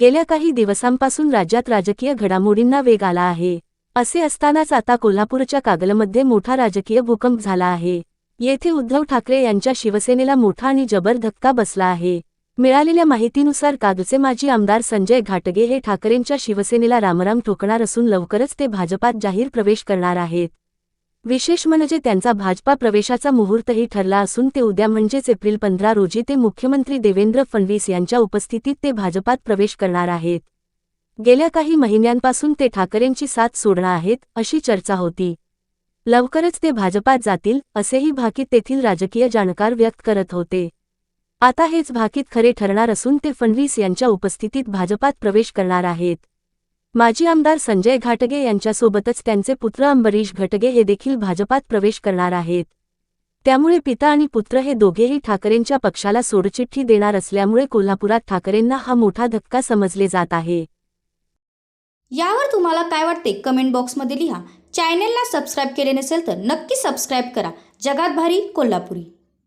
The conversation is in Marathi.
गेल्या काही दिवसांपासून राज्यात राजकीय घडामोडींना वेग आला आहे. असे असतानाच आता कोल्हापूरच्या कागलमध्ये मोठा राजकीय भूकंप झाला आहे. येथे उद्धव ठाकरे यांच्या शिवसेनेला मोठा आणि जबर धक्का बसला आहे. मिळालेल्या माहितीनुसार कागचे माजी आमदार संजय घाटगे हे ठाकरेंच्या शिवसेनेला रामराम ठोकणार असून लवकरच ते भाजपात जाहीर प्रवेश करणार आहेत. विशेष म्हणजे त्यांचा भाजपा प्रवेशाचा मुहूर्तही ठरला असून ते उद्या म्हणजेच एप्रिल पंधरा रोजी ते मुख्यमंत्री देवेंद्र फडणवीस यांच्या उपस्थितीत ते भाजपात प्रवेश करणार आहेत. गेल्या काही महिन्यांपासून ते ठाकरेंची साथ सोडणार आहेत अशी चर्चा होती. लवकरच ते भाजपात जातील असेही भाकीत तेथील राजकीय जाणकार व्यक्त करत होते. आता हेच भाकीत खरे ठरणार असून ते फडणवीस यांच्या उपस्थितीत भाजपात प्रवेश करणार आहेत. माजी आमदार संजय घाटगे यांच्यासोबतच त्यांचे पुत्र अंबरीश घटगे हे देखील भाजपात प्रवेश करणार आहेत. त्यामुळे पिता आणि पुत्र हे दोघेही ठाकरेंच्या पक्षाला सोडचिठ्ठी देणार असल्यामुळे कोल्हापुरात ठाकरेंना हा मोठा धक्का समजले जात आहे. यावर तुम्हाला काय वाटते? कमेंट बॉक्समध्ये लिहा. चॅनेलला सबस्क्राईब केले नसेल तर नक्की सबस्क्राईब करा. जगात भारी कोल्हापुरी.